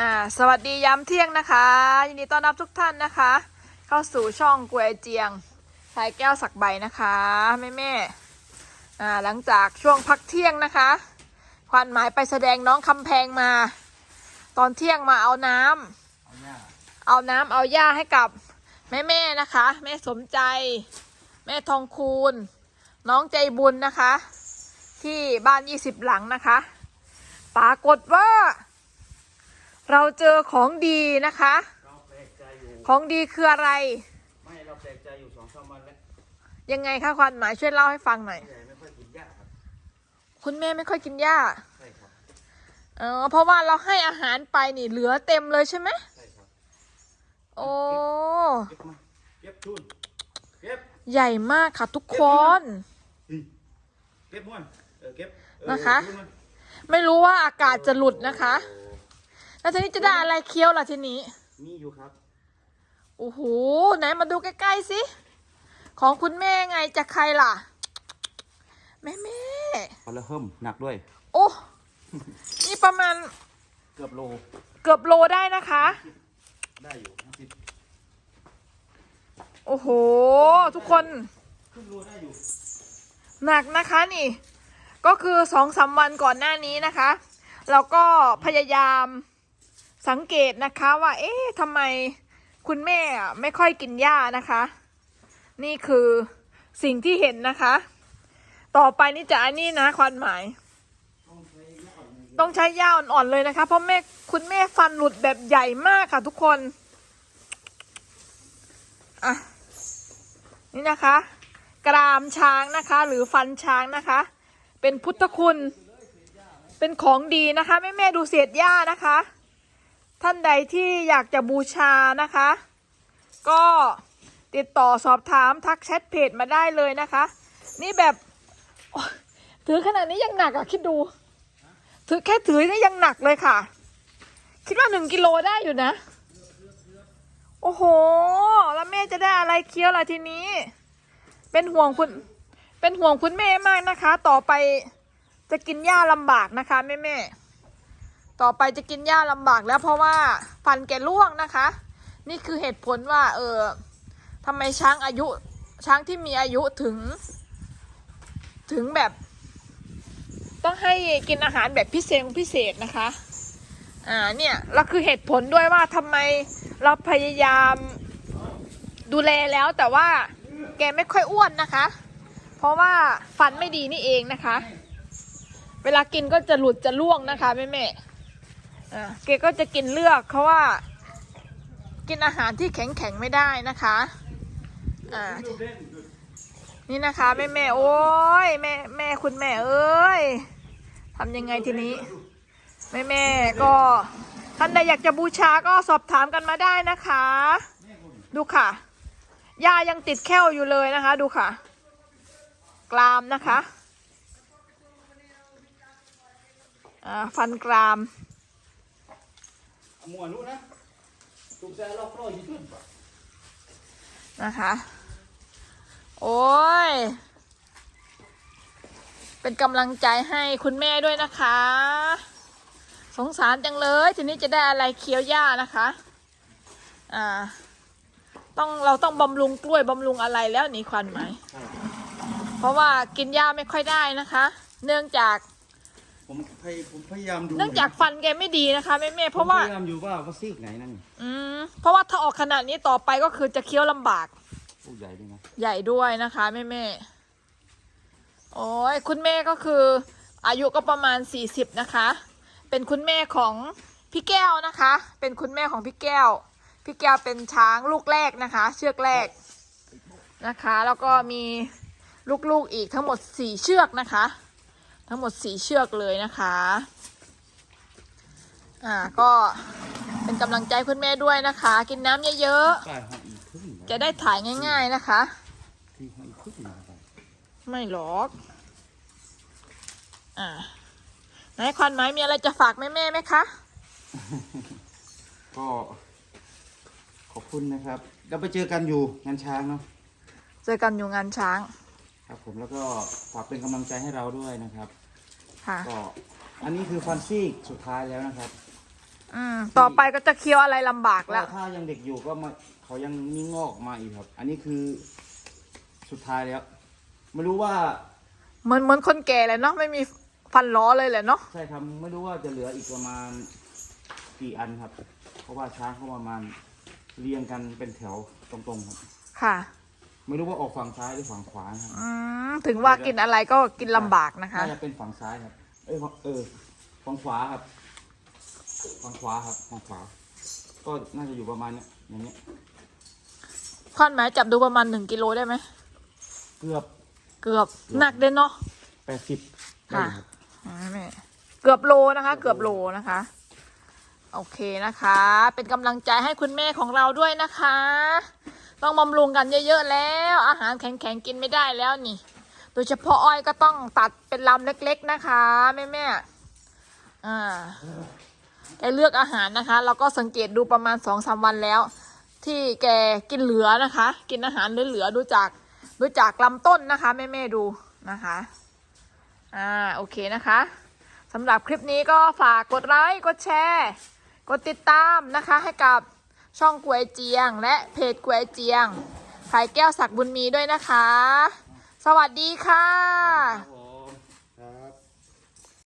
อ่าสวัสดียามเที่ยงนะคะ ยินดีต้อนรับทุกท่านนะคะ เข้าสู่ช่องกวยเจียงสายแก้วสักใบนะคะแม่แม่อ่าหลังจากช่วงพักเที่ยงนะคะควันหมายไปแสดงน้องคำแพงมา ตอนเที่ยงมาเอาน้ำเอาเนี่ยเอาน้ำเอาหญ้าให้กับแม่แม่นะคะ แม่สมใจ แม่ทองคูณ น้องใจบุญนะคะ ที่บ้านยี่สิบหลังนะคะ ปรากฏว่า เราเจอของดีนะคะ เราแปลกใจอยู่ของดีคืออะไร ไม่เราแปลกใจอยู่สองสามวันแล้วยังไงคะควันหมายช่วยเล่าให้ฟังหน่อยใหญ่ไม่ค่อยกินหญ้าครับคุณแม่ไม่ค่อยกินหญ้าใช่ครับเออเพราะว่าเราให้อาหารไปนี่เหลือเต็มเลยใช่ไหมใช่ครับโอ้เก็บมาเก็บทุนเก็บใหญ่มากค่ะทุกคน เก็บม้วนเออเก็บเออนะคะ ทุนมัน ไม่รู้ว่าอากาศจะหลุดนะคะโอ้แล้วทีนี้จะได้อะไรเคี้ยวล่ะทีนี้ มีอยู่ครับ โอ้โห ไหนมาดูใกล้ๆสิ ของคุณแม่ไงจากใครล่ะ แม่แม่เอาละเฮิมหนักด้วย โอ้ นี่ประมาณเกือบโล เกือบโลได้นะคะ ได้อยู่ห้าสิบโอ้โห ทุกคนครึ่งโลได้อยู่ หนักนะคะนี่ ก็คือสองสามวันก่อนหน้านี้นะคะเราก็พยายามสังเกตนะคะว่า เอ๊ะทำไมคุณแม่ไม่ค่อยกินหญ้านะคะ นี่คือสิ่งที่เห็นนะคะ ต่อไปนี่จะอันนี้นะควันหมาย ต้องใช้หญ้าอ่อนๆเลยนะคะ เพราะแม่คุณแม่ฟันหลุดแบบใหญ่มากค่ะทุกคนอะนี่นะคะ กรามช้างนะคะ หรือฟันช้างนะคะ เป็นพุทธคุณ เป็นของดีนะคะ แม่แม่ดูเศษหญ้านะคะ ท่านใดที่อยากจะบูชานะคะ ก็ติดต่อสอบถามทักแชทเพจมาได้เลยนะคะ นี่แบบถือขนาดนี้ยังหนักอะคิดดู ถือแค่ถือนี่ยังหนักเลยค่ะ คิดว่าหนึ่งกิโลได้อยู่นะ โอ้โห แล้วแม่จะได้อะไรเคี้ยวล่ะทีนี้ เป็นห่วงคุณ เป็นห่วงคุณแม่มากนะคะ ต่อไปจะกินหญ้าลำบากนะคะแม่แม่ต่อไปจะกินหญ้าลำบากแล้วเพราะว่าฟันแกร่วงนะคะ นี่คือเหตุผลว่า เออทำไมช้างอายุ ช้างที่มีอายุถึง ถึงแบบ ต้องให้กินอาหารแบบพิเศษพิเศษนะคะ อ่าเนี่ยเราคือเหตุผลด้วยว่าทำไมเราพยายามดูแลแล้วแต่ว่าแกไม่ค่อยอ้วนนะคะ เพราะว่าฟันไม่ดีนี่เองนะคะ เวลากินก็จะหลุดจะล่วงนะคะแม่แม่ๆอ่าแกก็จะกินเลือกเพราะว่า กินอาหารที่แข็งแข็งไม่ได้นะคะอ่านี่นะคะแม่แม่โอ้ยแม่แม่คุณแม่เอ้ยทำยังไงทีนี้แม่แม่ก็ท่านใดอยากจะบูชาก็สอบถามกันมาได้นะคะ ดูค่ะยายังติดแค่วอยู่เลยนะคะ ดูค่ะ กรามนะคะอ่าฟันกรามเอาหมวนรู้นะถูกใจเราโปรยขึ้นปะนะคะ โอ้ย เป็นกำลังใจให้คุณแม่ด้วยนะคะ สงสารจังเลย ทีนี้จะได้อะไรเคี้ยวหญ้านะคะ อ่า ต้องเราต้องบำรุงกล้วยบำรุงอะไรแล้วหนีควันไหมใช่ เพราะว่ากินหญ้าไม่ค่อยได้นะคะ เนื่องจากผมพยผมพยายามดูเนื่องจากฟันแกไม่ดีนะคะแม่แม่ๆเพผมราะว่าพยายามอยู่ว่าว่าซีกไหนนั่นอืมเพราะว่าถ้าออกขนาดนี้ต่อไปก็คือจะเคี้ยวลำบากผู้ใหญ่ด้วยนะใหญ่ด้วยนะคะแม่แม่ๆโอ้ยคุณแม่ก็คืออายุก็ประมาณสี่สิบนะคะ เป็นคุณแม่ของพี่แก้วนะคะ เป็นคุณแม่ของพี่แก้ว พี่แก้วเป็นช้างลูกแรกนะคะ เชือกแรกนะคะ แล้วก็มี ลูกๆอีกทั้งหมดสี่เชือกนะคะ ทั้งหมดสี่เชือกเลยนะคะอ่าก็เป็นกำลังใจคุณแม่ด้วยนะคะ กินน้ำเยอะใช่ห้องอีกครึ่งๆจะได้ถ่ายง่ายๆนะคะที่ห้องอีกครึ่งนะครับไม่หรอก อ่าไหนควันไม้มีอะไรจะฝากแม่แม่ๆไหมคะ ก็ ขอบคุณนะครับเราไปเจอกันอยู่งานช้างเนาะ เจอกันอยู่งานช้าง ครับผมแล้วก็ฝากเป็นกำลังใจให้เราด้วยนะครับ ค่ะ ก็อันนี้คือฟันซีกสุดท้ายแล้วนะครับอืมต่อไปก็จะเคี้ยวอะไรลำบากก็แล้ว ถ้ายังเด็กอยู่ก็มาเขายังมีงอกมาอีกครับ อันนี้คือสุดท้ายแล้วไม่รู้ว่าเหมือนเหมือนคนแก่เลยเนาะไม่มีฟันล้อเลยแหละเนาะใช่ครับไม่รู้ว่าจะเหลืออีกประมาณกี่อันครับ เพราะว่าช้างเขาประมาณเรียงกันเป็นแถวตรงๆครับ ค่ะ ไม่รู้ว่าออกฝั่งซ้ายหรือฝั่งขวานะครับอืมถึงว่ากินอะไรก็กินลำบากนะคะ น่าจะเป็นฝั่งซ้ายครับ เอ้ยเออฝั่งขวาครับฝั่งขวาครับฝั่งขวา ก็น่าจะอยู่ประมาณเนี้ยอย่างเนี้ยท่อนไหมจับดูประมาณหนึ่งกิโลได้ไหม เกือบเกือบหนักเด้นเนาะ แปดสิบค่ะอ่าแม่เกือบโลนะคะ เกือบโลนะคะ โอเคนะคะ เป็นกำลังใจให้คุณแม่ของเราด้วยนะคะ ต้องบำรุงกันเยอะๆแล้ว อาหารแข็งๆกินไม่ได้แล้วนี่ โดยเฉพาะอ้อยก็ต้องตัดเป็นลำเล็กๆนะคะแม่แม่ๆอ่าแกเลือกอาหารนะคะ เราก็สังเกตดูประมาณสองสามวันแล้ว ที่แกกินเหลือนะคะ กินอาหารเหลือๆดูจากดูจากลำต้นนะคะแม่ๆดูนะคะอ่าโอเคนะคะสำหรับคลิปนี้ก็ฝากกดไลค์กดแชร์ กดติดตามนะคะให้กับ ช่องกวยเจียง และเพจกวยเจียง ขายแก้วสักบุญมีด้วยนะคะ สวัสดีค่ะ